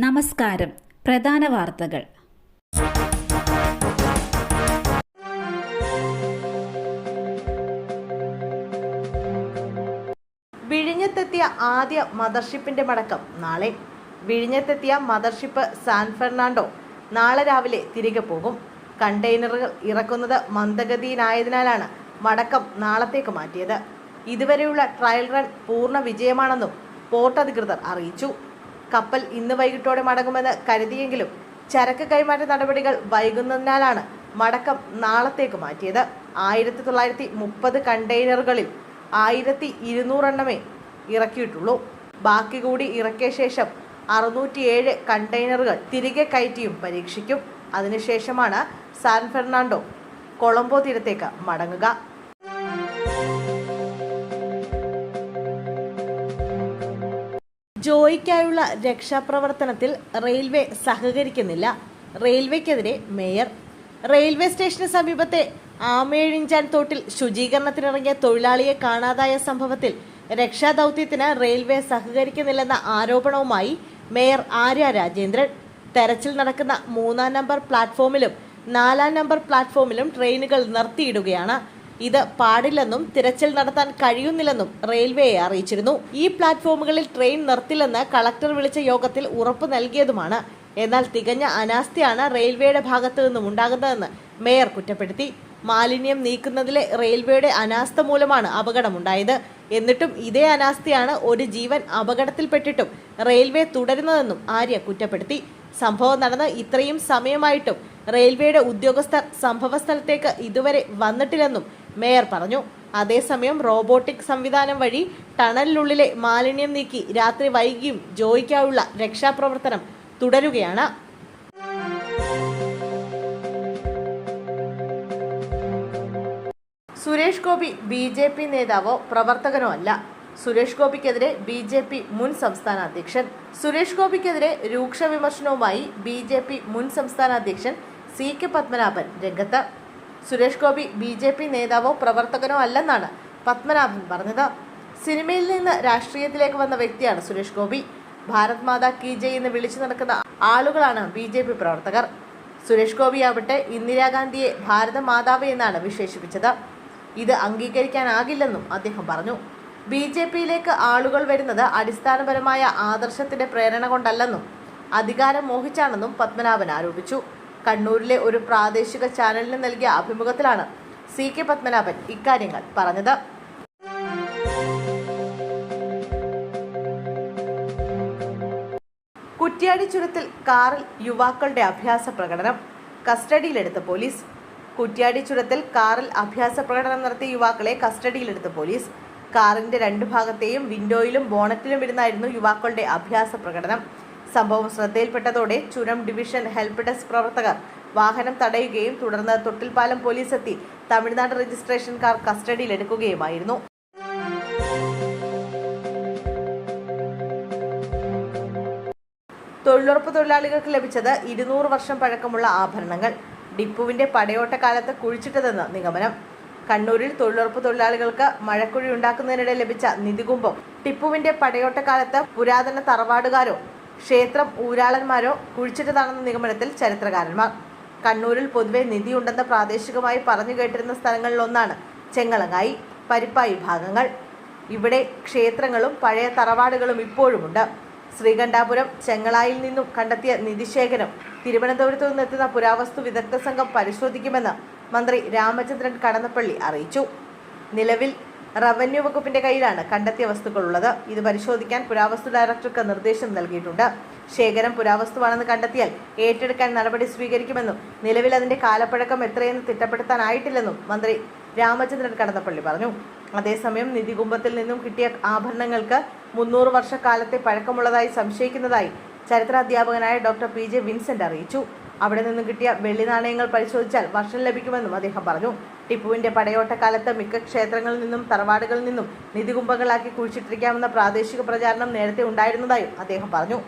നമസ്കാരം. പ്രധാന വാർത്തകൾ. വിഴിഞ്ഞത്തെത്തിയ ആദ്യ മദർഷിപ്പിന്റെ മടക്കം നാളെ. വിഴിഞ്ഞത്തെത്തിയ മദർഷിപ്പ് സാൻ ഫെർണാണ്ടോ നാളെ രാവിലെ തിരികെ പോകും. കണ്ടെയ്നറുകൾ ഇറക്കുന്നത് മന്ദഗതിയിലായതിനാലാണ് മടക്കം നാളത്തേക്ക് മാറ്റിയത്. ഇതുവരെയുള്ള ട്രയൽ റൺ പൂർണ വിജയമാണെന്നും പോർട്ട് അധികൃതർ അറിയിച്ചു. കപ്പൽ ഇന്ന് വൈകിട്ടോടെ മടങ്ങുമെന്ന് കരുതിയെങ്കിലും ചരക്ക് കൈമാറ്റ നടപടികൾ വൈകുന്നതിനാലാണ് മടക്കം നാളത്തേക്ക് മാറ്റിയത്. ആയിരത്തി തൊള്ളായിരത്തി മുപ്പത് കണ്ടെയ്നറുകളിൽ ആയിരത്തി ഇരുന്നൂറെണ്ണമേ ഇറക്കിയിട്ടുള്ളൂ. ബാക്കി കൂടി ഇറക്കിയ ശേഷം അറുന്നൂറ്റിയേഴ് കണ്ടെയ്നറുകൾ തിരികെ കയറ്റിയും പരീക്ഷിക്കും. അതിനുശേഷമാണ് സാൻ ഫെർണാണ്ടോ കൊളംബോ തീരത്തേക്ക് മടങ്ങുക. ജോയിക്കായുള്ള രക്ഷാപ്രവർത്തനത്തിൽ റെയിൽവേ സഹകരിക്കുന്നില്ല. റെയിൽവേക്കെതിരെ മേയർ. റെയിൽവേ സ്റ്റേഷന് സമീപത്തെ ആമേഴിഞ്ചാൻ തോട്ടിൽ ശുചീകരണത്തിനിറങ്ങിയ തൊഴിലാളിയെ കാണാതായ സംഭവത്തിൽ രക്ഷാദൗത്യത്തിന് റെയിൽവേ സഹകരിക്കുന്നില്ലെന്ന ആരോപണവുമായി മേയർ ആര്യ രാജേന്ദ്രൻ. തെരച്ചിൽ നടക്കുന്ന മൂന്നാം നമ്പർ പ്ലാറ്റ്ഫോമിലും നാലാം നമ്പർ പ്ലാറ്റ്ഫോമിലും ട്രെയിനുകൾ നിർത്തിയിടുകയാണ്. ഇത് പാടില്ലെന്നും തിരച്ചിൽ നടത്താൻ കഴിയുന്നില്ലെന്നും റെയിൽവേയെ അറിയിച്ചിരുന്നു. ഈ പ്ലാറ്റ്ഫോമുകളിൽ ട്രെയിൻ നിർത്തില്ലെന്ന് കളക്ടർ വിളിച്ച യോഗത്തിൽ ഉറപ്പു നൽകിയതുമാണ്. എന്നാൽ തികഞ്ഞ അനാസ്ഥയാണ് റെയിൽവേയുടെ ഭാഗത്തു നിന്നും ഉണ്ടാകുന്നതെന്ന് മേയർ കുറ്റപ്പെടുത്തി. മാലിന്യം നീക്കുന്നതിലെ റെയിൽവേയുടെ അനാസ്ഥ മൂലമാണ് അപകടമുണ്ടായത്. എന്നിട്ടും ഇതേ അനാസ്ഥയാണ് ഒരു ജീവൻ അപകടത്തിൽപ്പെട്ടിട്ടും റെയിൽവേ തുടരുന്നതെന്നും ആര്യ കുറ്റപ്പെടുത്തി. സംഭവം നടന്ന് ഇത്രയും സമയമായിട്ടും റെയിൽവേയുടെ ഉദ്യോഗസ്ഥർ സംഭവസ്ഥലത്തേക്ക് ഇതുവരെ വന്നിട്ടില്ലെന്നും മേയർ പറഞ്ഞു. അതേസമയം റോബോട്ടിക് സംവിധാനം വഴി ടണലിനുള്ളിലെ മാലിന്യം നീക്കി രാത്രി വൈകിയും ജോയിക്കാവുള്ള രക്ഷാപ്രവർത്തനം തുടരുകയാണ്. Suresh Gopi B J P നേതാവോ പ്രവർത്തകനോ അല്ല. സുരേഷ് ഗോപിക്കെതിരെ ബി ജെ പി മുൻ സംസ്ഥാന അധ്യക്ഷൻ. സുരേഷ് ഗോപിക്കെതിരെ രൂക്ഷ വിമർശനവുമായി ബി ജെ പി മുൻ സംസ്ഥാന അധ്യക്ഷൻ സി കെ പത്മനാഭൻ രംഗത്ത്. Suresh Gopi B J P നേതാവോ പ്രവർത്തകനോ അല്ലെന്നാണ് പത്മനാഭൻ പറഞ്ഞത്. സിനിമയിൽ നിന്ന് രാഷ്ട്രീയത്തിലേക്ക് വന്ന വ്യക്തിയാണ് സുരേഷ് ഗോപി. ഭാരത് മാതാ കി ജയ് എന്ന് വിളിച്ചു നടക്കുന്ന ആളുകളാണ് ബി ജെ പി പ്രവർത്തകർ. സുരേഷ് ഗോപി ആവട്ടെ ഇന്ദിരാഗാന്ധിയെ ഭാരത മാതാവ് എന്നാണ് വിശേഷിപ്പിച്ചത്. ഇത് അംഗീകരിക്കാനാകില്ലെന്നും അദ്ദേഹം പറഞ്ഞു. ബി ജെ പിയിലേക്ക് ആളുകൾ വരുന്നത് അടിസ്ഥാനപരമായ ആദർശത്തിന്റെ പ്രേരണ കൊണ്ടല്ലെന്നും അധികാരം മോഹിച്ചാണെന്നും പത്മനാഭൻ ആരോപിച്ചു. കണ്ണൂരിലെ ഒരു പ്രാദേശിക ചാനലിന് നൽകിയ അഭിമുഖത്തിലാണ് സി കെ പത്മനാഭൻ ഇക്കാര്യങ്ങൾ പറഞ്ഞത്. കുറ്റ്യാടി ചുരത്തിൽ കാറിൽ യുവാക്കളുടെ അഭ്യാസ പ്രകടനം. കസ്റ്റഡിയിലെടുത്ത പോലീസ്. കുറ്റ്യാടി ചുരത്തിൽ കാറിൽ അഭ്യാസ പ്രകടനം നടത്തിയ യുവാക്കളെ കസ്റ്റഡിയിലെടുത്ത പോലീസ്. കാറിന്റെ രണ്ടു ഭാഗത്തെയും വിൻഡോയിലും ബോണറ്റിലും ഇരുന്നായിരുന്നു യുവാക്കളുടെ അഭ്യാസ പ്രകടനം. സംഭവം ശ്രദ്ധയിൽപ്പെട്ടതോടെ ചുരം ഡിവിഷൻ ഹെൽപ്പ് ഡെസ്ക് പ്രവർത്തകർ വാഹനം തടയുകയും തുടർന്ന് തൊട്ടിൽപ്പാലം പോലീസ് എത്തി തമിഴ്നാട് രജിസ്ട്രേഷൻ കാർ കസ്റ്റഡിയിലെടുക്കുകയുമായിരുന്നു. തൊഴിലുറപ്പ് തൊഴിലാളികൾക്ക് ലഭിച്ചത് ഇരുന്നൂറ് വർഷം പഴക്കമുള്ള ആഭരണങ്ങൾ. ഡിപ്പുവിന്റെ പടയോട്ട കാലത്ത് കുഴിച്ചിട്ടതെന്ന് നിഗമനം. കണ്ണൂരിൽ തൊഴിലുറപ്പ് തൊഴിലാളികൾക്ക് മഴക്കുഴി ഉണ്ടാക്കുന്നതിനിടെ ലഭിച്ച നിധികുംഭം. ടിപ്പുവിന്റെ പടയോട്ട കാലത്ത് പുരാതന തറവാടുകാരോ ക്ഷേത്രം ഊരാളന്മാരോ കുഴിച്ചിട്ടതാണെന്ന നിഗമനത്തിൽ ചരിത്രകാരന്മാർ. കണ്ണൂരിൽ പൊതുവെ നിധിയുണ്ടെന്ന് പ്രാദേശികമായി പറഞ്ഞു കേട്ടിരുന്ന സ്ഥലങ്ങളിലൊന്നാണ് ചെങ്ങളങ്ങായി പരിപ്പായി ഭാഗങ്ങൾ. ഇവിടെ ക്ഷേത്രങ്ങളും പഴയ തറവാടുകളും ഇപ്പോഴുമുണ്ട്. ശ്രീകണ്ഠാപുരം ചെങ്ങളായിൽ നിന്നും കണ്ടെത്തിയ നിധിശേഖരം തിരുവനന്തപുരത്തു നിന്നെത്തുന്ന പുരാവസ്തു വിദഗ്ധ സംഘം പരിശോധിക്കുമെന്ന് മന്ത്രി രാമചന്ദ്രൻ കടന്നപ്പള്ളി അറിയിച്ചു. നിലവിൽ റവന്യൂ വകുപ്പിന്റെ കയ്യിലാണ് കണ്ടെത്തിയ വസ്തുക്കളുള്ളത്. ഇത് പരിശോധിക്കാൻ പുരാവസ്തു ഡയറക്ടർക്ക് നിർദ്ദേശം നൽകിയിട്ടുണ്ട്. ശേഖരം പുരാവസ്തുവാണെന്ന് കണ്ടെത്തിയാൽ ഏറ്റെടുക്കാൻ നടപടി സ്വീകരിക്കുമെന്നും നിലവിൽ അതിന്റെ കാലപ്പഴക്കം എത്രയെന്ന് തിട്ടപ്പെടുത്താനായിട്ടില്ലെന്നും മന്ത്രി രാമചന്ദ്രൻ കടന്നപ്പള്ളി പറഞ്ഞു. അതേസമയം നിധികുംഭത്തിൽ നിന്നും കിട്ടിയ ആഭരണങ്ങൾക്ക് മുന്നൂറ് വർഷക്കാലത്തെ പഴക്കമുള്ളതായി സംശയിക്കുന്നതായി ചരിത്രാധ്യാപകനായ ഡോക്ടർ പി ജെ വിൻസെന്റ് അറിയിച്ചു. അവിടെ നിന്ന് കിട്ടിയ വെള്ളി നാണയങ്ങൾ പരിശോധിച്ചാൽ വർഷം ലഭിക്കുമെന്നും അദ്ദേഹം പറഞ്ഞു. ടിപ്പുവിന്റെ പടയോട്ടക്കാലത്ത് മിക്ക ക്ഷേത്രങ്ങളിൽ നിന്നും തറവാടുകളിൽ നിന്നും നിധികുംഭങ്ങളാക്കി കുഴിച്ചിട്ടിരിക്കാമെന്ന പ്രാദേശിക പ്രചാരണം നേരത്തെ ഉണ്ടായിരുന്നതായും അദ്ദേഹം പറഞ്ഞു.